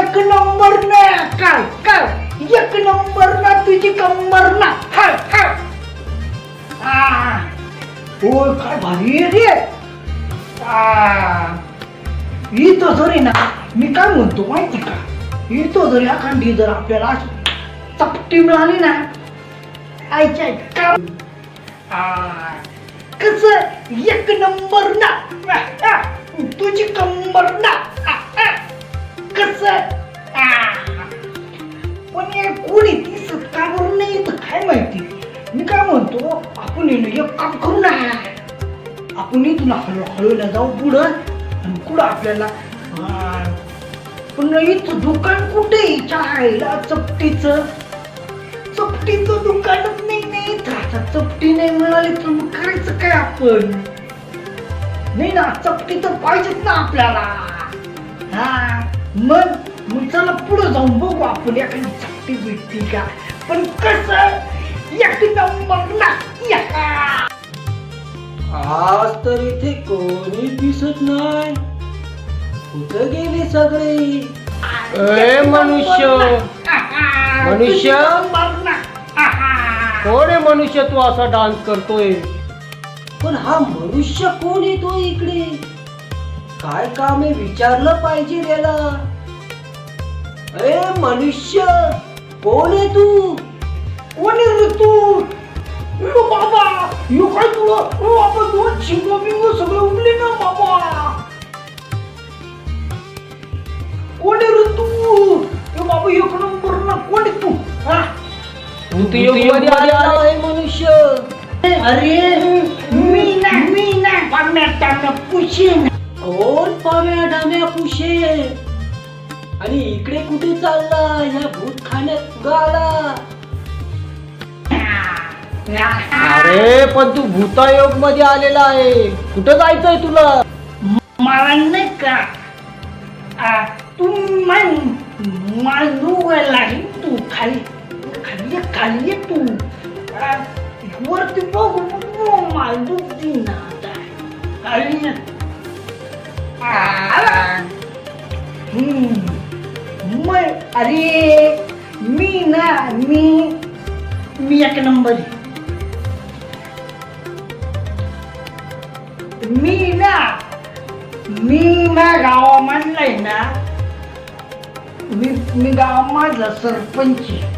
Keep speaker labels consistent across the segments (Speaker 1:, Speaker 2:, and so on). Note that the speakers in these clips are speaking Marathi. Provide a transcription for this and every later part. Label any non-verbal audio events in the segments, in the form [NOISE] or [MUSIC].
Speaker 1: एक नंबर ना काय काय? एक नंबर ना तुझी कंबर ना. हाय हाय आ, ओ काय भारी आहे रे. आ, तो जरी ना मी काय म्हणतो माहिती का? इथं जरी अखंडी जर आपल्याला अशी चपटी मिळाली ना आयच्या आईत का आ, कसं? एक नंबर ना. तुझी कंबर ना. आ, आ. कस पण हे कोणी दिसत का करून नाही तर काय माहिती? मी काय म्हणतो आपण येणं एक काम करू ना. आपण इथून हळू हळूला जाऊ पुढं आणि कुठं आपल्याला पण इथं दुकान कुठे चहायला चपटीचं. चपटीचं दुकानच नाही नाही इथं आता चपटी नाही मिळाली तर मग करायचं काय आपण? नाही ना चपटी तर पाहिजेच ना आपल्याला. हा. मग मग चला पुढे जाऊन बघू आपण एखादी चपटी भेटती का. पण कस?
Speaker 2: आज तर इथे कोणी दिसत नाही. कुठं गेले सगळे? ए, मनुष्य. मनुष्य? कोण आहे मनुष्य तू असा डान्स करतोय? पण हा मनुष्य कोण येतो इकडे? काय काम आहे विचारलं पाहिजे त्याला? अरे मनुष्य कोण आहे तू?
Speaker 1: कोणी रे तू? बाबा यो काय तुला? ओ बाबा दोन शिंग बिंग सगळे उगले ना बाबा. कोणी रे तू? बाबा एक नंबर ना कोणी तू? हा?
Speaker 2: तू आहे. मनुष्य.
Speaker 1: अरे मी ना मी ना पाम्या टाम्या पुशी ना
Speaker 2: कोण पाव्या डाम्या पुशे आणि इकडे कुठे चालला ह्या भूत खाण्यात गाला अरे पण तू भूतायोगमध्ये आलेला आहे कुठं जायचंय तुला
Speaker 1: मला नाही का आ, तू मान मांडू लागली तू खाली खाली ये, खाली ये तू आ, वरती बघू मांडू दी ना आता. ये. आला. हम्म. मग अरे मी ना मी मी एक नंबर आहे. मी ना मी ना गावामधलाय ना मी मी गावामधला सरपंच आहे.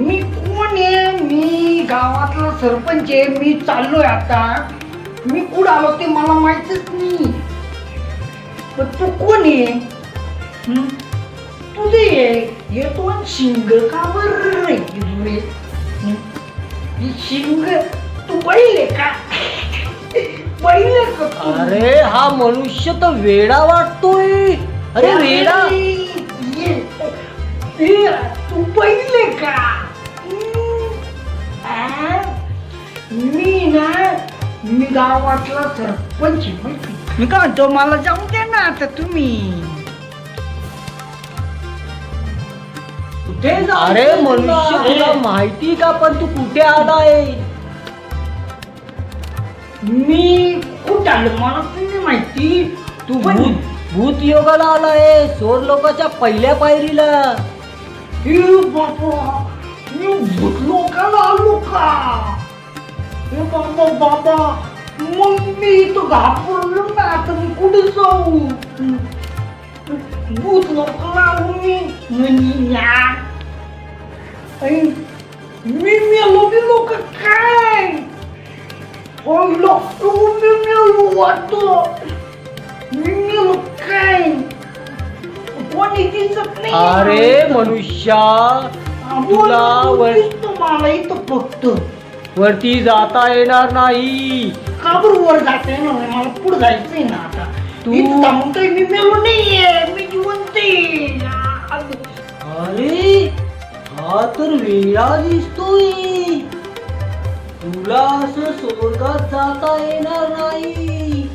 Speaker 1: मी कोण आहे मी गावातला सरपंच आहे मी चाललोय आता मी कुठं आलो ते मला माहितीच नाही पण तू कोण आहे हं? तुझे दोन शिंग का बरं रे? हं? ही शिंग तू पहिले का [LAUGHS] पहिले का तू?
Speaker 2: अरे हा मनुष्य तर वेडा वाटतोय अरे वेडा
Speaker 1: गावातला सरपंच आहे, माहिती? मी काय म्हणतो मला जाऊ दे ना आता तुम्ही.
Speaker 2: कुठे अरे मनुष्य तुला? माहिती का पण तू कुठे आलाय?
Speaker 1: मी कुठं आलो? मला तुम्ही माहिती.
Speaker 2: तू
Speaker 1: पण-
Speaker 2: भूत भूत योगाला आलाय सोर लोकांच्या पहिल्या पायरीला.
Speaker 1: हे बाबा मी भूत लोकाला आलो का? हे बाबा बाबा मग मी इथं घाबरलो ना आता मी कुठे जाऊ? भूत लोकाला आलो मी. म्हणी या ऐ, मी मेलो बिलो का काय पहिलो मी मेलो वाटतो. मी मेलो काय? कोणी दिसत नाही
Speaker 2: अरे मनुष्या तुला
Speaker 1: मला इथं फक्त.
Speaker 2: वरती जाता येणार नाही.
Speaker 1: का बरं वर जाते ना मला पुढे जायचंय ना आता.
Speaker 2: तू-
Speaker 1: थांबून काही मी मेलो नाहीये. मी जिवंत आहे.
Speaker 2: अरे हा तर वेळा दिसतोय. तुला असं स्वर्गात जाता येणार नाही.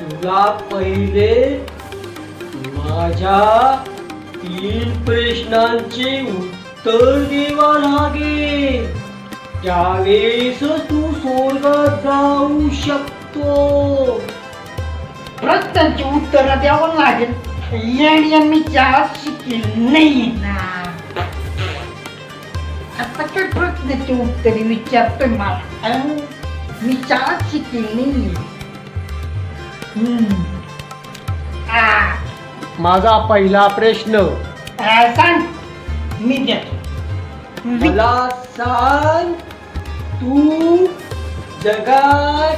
Speaker 2: तुला पहिले माझ्या तीन प्रश्नांचे उत्तर द्यावा लागेल. त्यावेळेस तू स्वर्गात जाऊ शकतो.
Speaker 1: प्रश्नांची उत्तर द्यावं लागेल. येण्या मी चहा शिकेल नाही ना. आता काय प्रश्नाचे उत्तरे विचारतोय मला? अं? मी शाळा शिकली नाही. हम्म. आ,
Speaker 2: माझा पहिला प्रश्न.
Speaker 1: आ, सांग. मी देतो.
Speaker 2: मला सांग तू जगात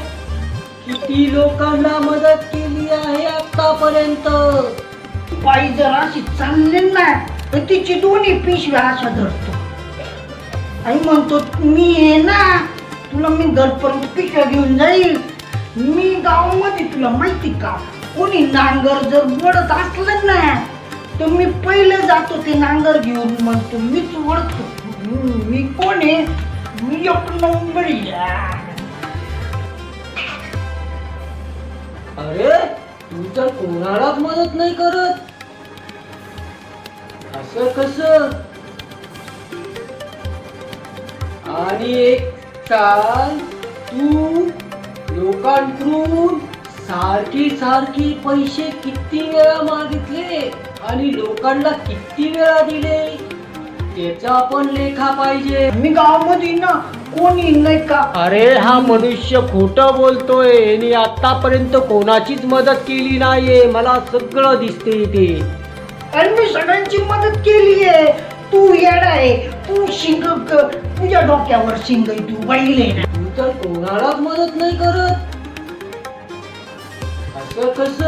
Speaker 2: किती लोकांना मदत केली आहे आतापर्यंत?
Speaker 1: बाई जरा अशी चालली नाही तर तिची दोन्ही पिशव्या अशा धरतो. आणि म्हणतो मी आहे ना तुला मी घरपर्यंत पिशव्या घेऊन जाईल. मी गावामध्ये तुला माहिती का? कोणी नांगर जर बोडत असलं ना तर मी पहिलं जातो ते नांगर घेऊन. म्हणतो मीच ओळखतो. मी कोण आहे? मी एक नंबर
Speaker 2: अरे तू तर कोणालाच मदत नाही करत. असं कस? आणि एक काल तू लोकांकडून सारखी सारखी पैसे किती वेळा मागितले आणि लोकांना किती वेळा दिले? त्याचा पण लेखा पाहिजे.
Speaker 1: मी गावामध्ये ना कोणी नाही का?
Speaker 2: अरे हा मनुष्य खोट बोलतोय यांनी आतापर्यंत कोणाचीच मदत केली नाहीये. मला सगळं दिसते इथे.
Speaker 1: आणि मी सगळ्यांची मदत केली आहे तू येडा आहे. तू शिंग क- तुझ्या डोक्यावर शिंग आहे, तू ना.
Speaker 2: तू तर कोणालाच मदत नाही करत. असं कस?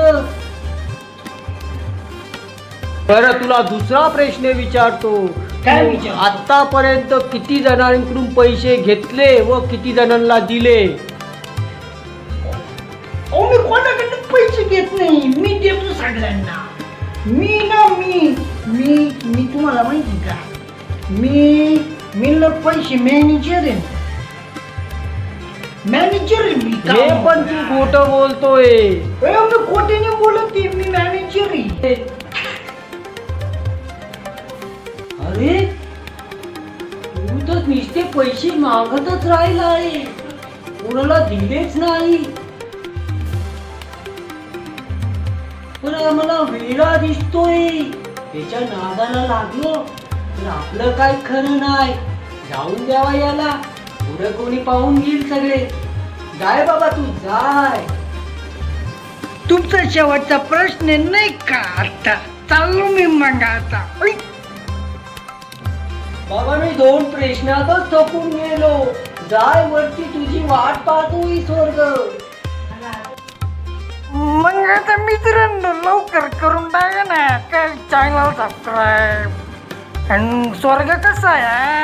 Speaker 2: बरं तुला दुसरा प्रश्न विचारतो.
Speaker 1: काय विचारतो?
Speaker 2: आतापर्यंत किती जणांकडून पैसे घेतले व किती जणांना दिले?
Speaker 1: अहो मी कोणाकडनं पैसे घेत नाही? मी देतो सगळ्यांना. मी ना मी मी मी तुम्हाला माहिती का? मी मी ना पैसे मॅनेजर आहे. मॅनेजर आहे मी
Speaker 2: हे पण तू खोट बोलतोय.
Speaker 1: अहो, मी खोट्याने बोलत आहे, मी मॅनेजर आहे.
Speaker 2: अरे तू तर नुसते पैसे मागतच राहिला आहे. कोणाला दिलेच नाही. पण आम्हाला वेळा दिसतोय. त्याच्या नादाला लागलो तर आपलं काय खरं नाही. जाऊन द्यावा याला. पुढे कोणी पाहून घेईल सगळे. जाय बाबा तू जाय.
Speaker 1: तुमचा शेवटचा प्रश्न नाही का आता? चाललो मी मग आता.
Speaker 2: बाबा मी दोन प्रश्नातच थकून गेलो. जाय वरती तुझी वाट पाहतोय स्वर्ग.
Speaker 1: मग आता मित्रांनो लवकर करून टाका ना. काय चॅनल सबस्क्राईब आणि स्वर्ग कसा आहे?